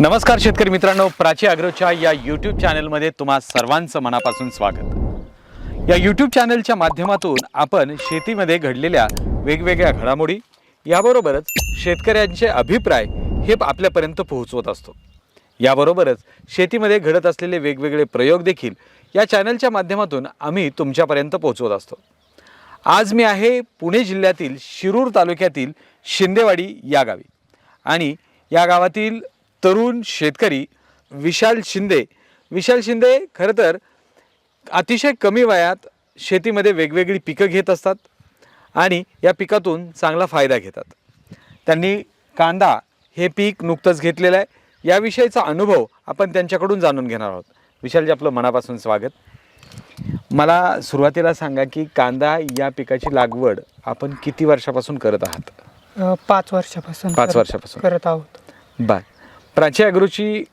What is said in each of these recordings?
नमस्कार शेतकरी मित्रांनो प्राची अग्रोच्या या यूट्यूब चॅनलमध्ये तुम्हा सर्वांचं मनापासून स्वागत. या यूट्यूब चॅनलच्या माध्यमातून आपण शेतीमध्ये घडलेल्या वेगवेगळ्या घडामोडी याबरोबरच शेतकऱ्यांचे अभिप्राय हे आपल्यापर्यंत पोहोचवत असतो. याबरोबरच शेतीमध्ये घडत असलेले वेगवेगळे प्रयोग देखील या चॅनलच्या माध्यमातून आम्ही तुमच्यापर्यंत पोहोचवत असतो. आज मी आहे पुणे जिल्ह्यातील शिरूर तालुक्यातील शिंदेवाडी या गावी. आणि या गावातील तरुण शेतकरी विशाल शिंदे. विशाल शिंदे खरं तर अतिशय कमी वयात शेतीमध्ये वेगवेगळी पिकं घेत असतात आणि या पिकातून चांगला फायदा घेतात. त्यांनी कांदा हे पीक नुकतंच घेतलेलं आहे. याविषयीचा अनुभव आपण त्यांच्याकडून जाणून घेणार आहोत. विशालजी आपलं मनापासून स्वागत. मला सुरुवातीला सांगा की कांदा या पिकाची लागवड आपण किती वर्षापासून करत आहात? पाच वर्षापासून पाच वर्षापासून. करत आहोत. बर. प्राची अग्रोची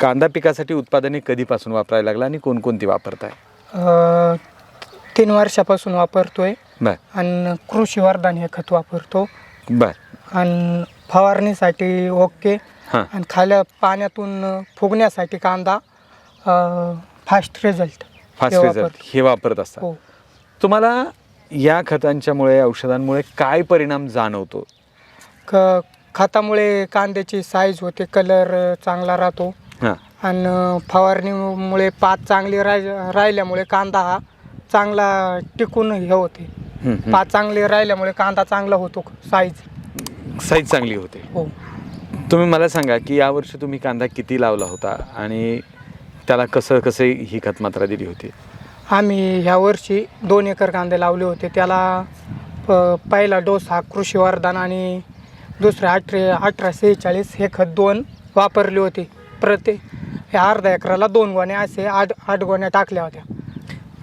कांदा पिकासाठी उत्पादने कधीपासून वापरायला लागला आणि कोणकोणती वापरताय? अ, तीन वर्षापासून वापरतोय. बर. आणि कृषी वरदान हे खत वापरतो. बर. आणि फवारणीसाठी ओके. हां. आणि खाल्या पाण्यातून फुगण्यासाठी कांदा फास्ट रिझल्ट फास्ट रिझल्ट हे वापरत. असतात. हो. तुम्हाला या खतांच्यामुळे औषधांमुळे काय परिणाम जाणवतो? क खतामुळे कांद्याची साईज होते कलर चांगला राहतो. हां. आणि फवारणीमुळे पात चांगली राय राहिल्यामुळे कांदा हा चांगला टिकून हे होते. हम्म, हम्म. पात चांगली राहिल्यामुळे कांदा चांगला होतो साईज साईज चांगली होते. हो. तुम्ही मला सांगा की यावर्षी तुम्ही कांदा किती लावला होता आणि त्याला कसं कसं ही खत मात्रा दिली होती? आम्ही ह्या वर्षी दोन एकर कांदे लावले होते. त्याला प- पहिला डोस हा कृषी वरदान आणि दुसरे अठरे अठरा सेहेचाळीस हे खत दोन वापरले होते. प्रत्येक ह्या अर्धा एकराला दोन गोण्या असे आठ आठ गोण्या टाकल्या होत्या.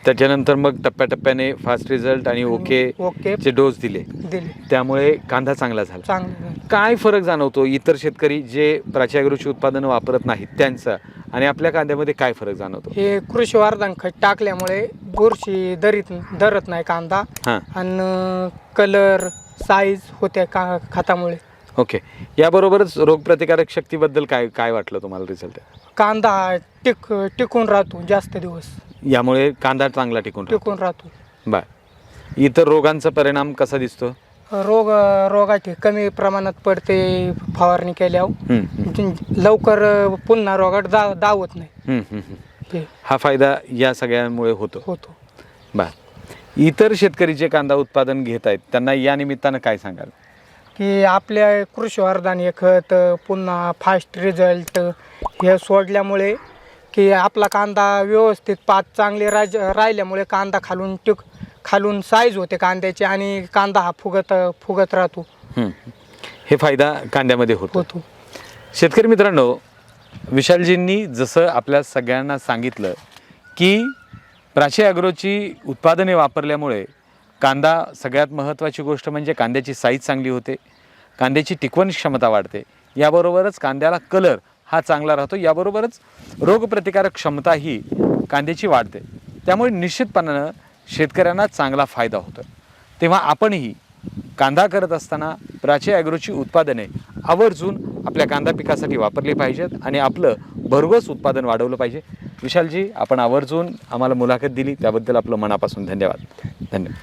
त्याच्यानंतर मग टप्प्याटप्प्याने फास्ट रिझल्ट आणि ओके ओके चे डोस दिले. दिले. त्यामुळे कांदा चांगला झाला. चांगलं. काय फरक जाणवतो? इतर शेतकरी जे प्राच्यागृची उत्पादनं वापरत नाहीत त्यांचं आणि आपल्या कांद्यामध्ये काय फरक जाणवतो? हे कृषी वरदान खत टाकल्यामुळे बुरशी दरीत धरत नाही कांदा. हां. आणि कलर साईज होते का खतामुळे. ओके याबरोबरच रोगप्रतिकारक शक्तीबद्दल काय काय वाटलं तुम्हाला रिझल्ट कांदा टिक टिकून राहतो जास्त दिवस. यामुळे कांदा चांगला टिकून राहतो. टिकून राहतो. बर. इतर रोगांचा परिणाम कसा दिसतो? रोग रोगाची कमी प्रमाणात पडते फवारणी केल्यावर. हम्म, लवकर पुन्हा रोगाट दा दावत नाही. हे. हा फायदा या सगळ्यांमुळे होतो. होतो. बर. इतर शेतकरी जे कांदा उत्पादन घेत आहेत त्यांना या निमित्तानं काय सांगाल? की आपल्या कृषी वरदान हे खत पुन्हा फास्ट रिझल्ट हे सोडल्यामुळे की आपला कांदा व्यवस्थित पात चांगली राज राहिल्यामुळे कांदा खालून टिक खालून साईज होते कांद्याची आणि कांदा हा फुगत फुगत राहतो. हे फायदा कांद्यामध्ये होतो. होतो. शेतकरी मित्रांनो विशालजींनी जसं आपल्या सगळ्यांना सांगितलं की प्राची ॲग्रोची उत्पादने वापरल्यामुळे कांदा सगळ्यात महत्त्वाची गोष्ट म्हणजे कांद्याची साईज चांगली होते. कांद्याची टिकवण क्षमता वाढते. याबरोबरच कांद्याला कलर हा चांगला राहतो. याबरोबरच रोगप्रतिकारक क्षमता ही कांद्याची वाढते. त्यामुळे निश्चितपणानं शेतकऱ्यांना चांगला फायदा होतो. तेव्हा आपणही कांदा करत असताना प्राची ॲग्रोची उत्पादने आवर्जून आपल्या कांदा पिकासाठी वापरली पाहिजेत आणि आपलं भरघोस उत्पादन वाढवलं पाहिजे. विशालजी आपण आवर्जून आम्हाला मुलाखत दिली. त्याबद्दल आपलं मनापासून धन्यवाद. धन्यवाद.